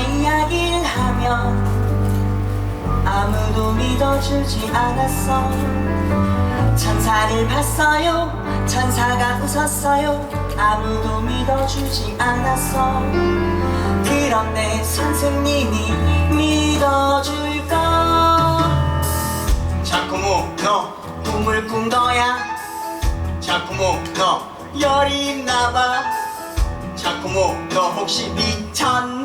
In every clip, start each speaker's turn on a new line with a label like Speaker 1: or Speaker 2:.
Speaker 1: 이야기를 하면 아무도 믿어주지 않았어. 천사를 봤어요. 천사가 웃었어요. 아무도 믿어주지 않았어. 그런데 선생님이 믿어줄까?
Speaker 2: 자꾸모 너.
Speaker 1: 꿈을 꾼 거야.
Speaker 2: 자꾸모 너.
Speaker 1: 열이 나봐.
Speaker 2: 자꾸모 너 혹시
Speaker 1: 미쳤나?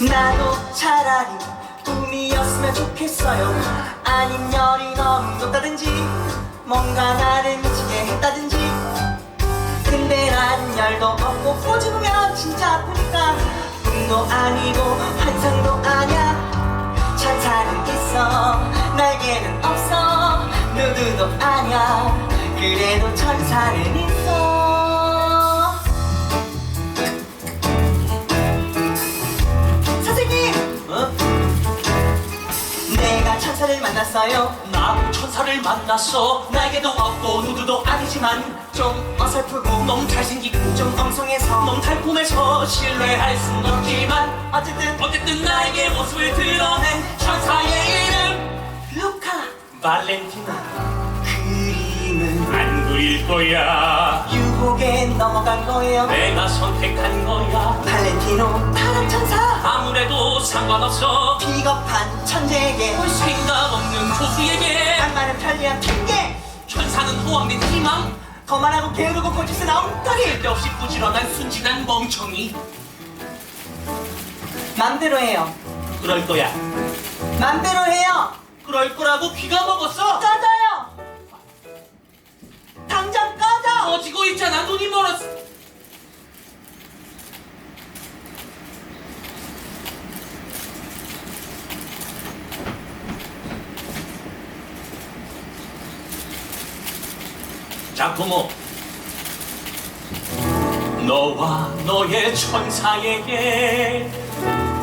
Speaker 1: 나도 차라리 꿈이었으면 좋겠어요. 아님 열이 너무 높다든지 뭔가 나를 미치게 했다든지. 근데 난 열도 없고 꼬집으면 진짜 아프니까 꿈도 아니고 환상도 아냐 천사는 있어. 날개는 없어. 누구도 아냐 그래도 천사는 있어 천사를 만났어요.
Speaker 3: 나도 천사를 만났어. 날개도 없고 누구도 아니지만
Speaker 1: 좀 어설프고
Speaker 3: 너무 잘생기고
Speaker 1: 좀 엉성해서
Speaker 3: 너무 달콤해서 신뢰할 순 없지만
Speaker 1: 어쨌든
Speaker 3: 어쨌든 나에게 모습을 드러낸 천사의 이름
Speaker 1: 루카
Speaker 3: 발렌티나
Speaker 1: 그림은
Speaker 3: 안 그릴 거야.
Speaker 1: 유혹에 넘어간 거예요.
Speaker 3: 내가 선택한 거야.
Speaker 1: 발렌티노 타락 천사
Speaker 3: 아무래도 상관없어.
Speaker 1: 비겁한 천재에게
Speaker 3: 생각 없는 조수에게.
Speaker 1: 악마는 편리한 핑계.
Speaker 3: 천사는 호황된 희망.
Speaker 1: 거만하고 게으르고 고집센 엉터리
Speaker 3: 쓸데없이 부지런한 순진한 멍청이.
Speaker 1: 맘대로 해요.
Speaker 3: 그럴 거야.
Speaker 1: 맘대로 해요.
Speaker 3: 그럴 거라고 귀가 먹었어.
Speaker 1: 꺼져
Speaker 3: 자쿠모. 너와 너의 천사에게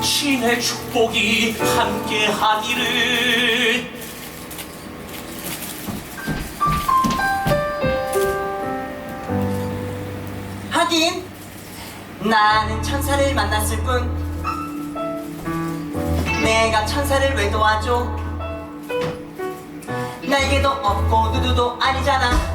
Speaker 3: 신의 축복이 함께하기를
Speaker 1: 하긴 나는 천사를 만났을 뿐 내가 천사를 왜 도와줘? 날개도 없고 누드도 아니잖아. 저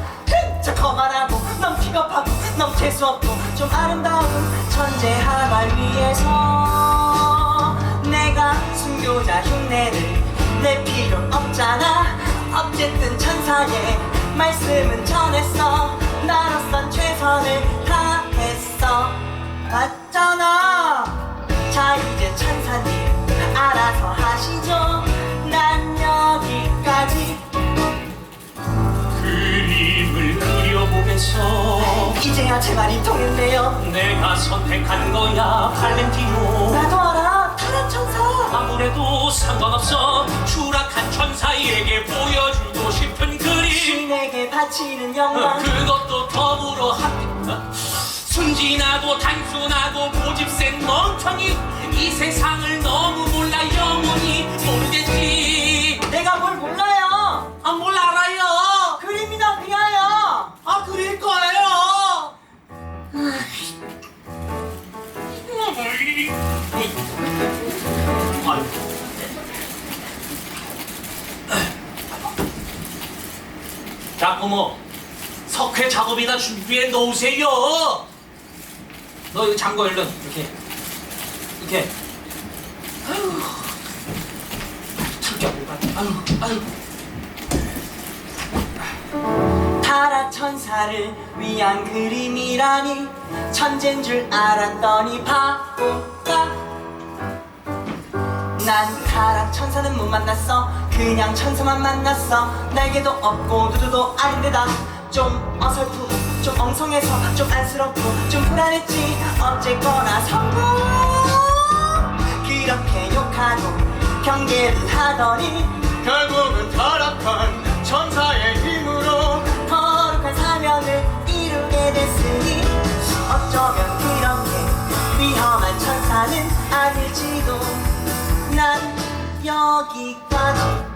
Speaker 1: 거만하고. 넌 비겁하고 넌 재수없고. 좀 아름다운 천재 하나를 위해서 내가 순교자 흉내를 낼 필요 없잖아. 어쨌든 천사의 말씀은 전했어. 나로선 최선을 다했어. 맞잖아. 자 이제 천사님 알아서 하시죠 이제야 제 말이 통했네요.
Speaker 3: 내가 선택한 거야 발렌티노.
Speaker 1: 나도 알아. 타락 천사.
Speaker 3: 아무래도 상관없어. 추락한 천사에게 보여주고 싶은 그림.
Speaker 1: 신에게 바치는
Speaker 3: 어,
Speaker 1: 영광.
Speaker 3: 그것도 더불어 함께 어? 순진하고 단순하고 고집센 멍청이. 이 세상을 너무 자, 고모. 석회 작업이나 준비해 놓으세요. 너 이거 잠궈 얼른 이렇게 이렇게. 아유. 참기 아유, 아유.
Speaker 1: 타락 천사를 위한 그림이라니 천재인 줄 알았더니 바보가 난 타락 천사는 못 만났어. 그냥 천사만 만났어. 날개도 없고 누드도 아닌데다. 좀 어설프고 좀 엉성해서 좀 안쓰럽고 좀 불안했지. 어쨌거나 성공. 그렇게 욕하고 경계를 하더니
Speaker 2: 결국은 타락한 천사의 힘으로
Speaker 1: 거룩한 사명을 이루게 됐으니 어쩌면 그렇게 위험한 천사는 아닐지도 난 여기까지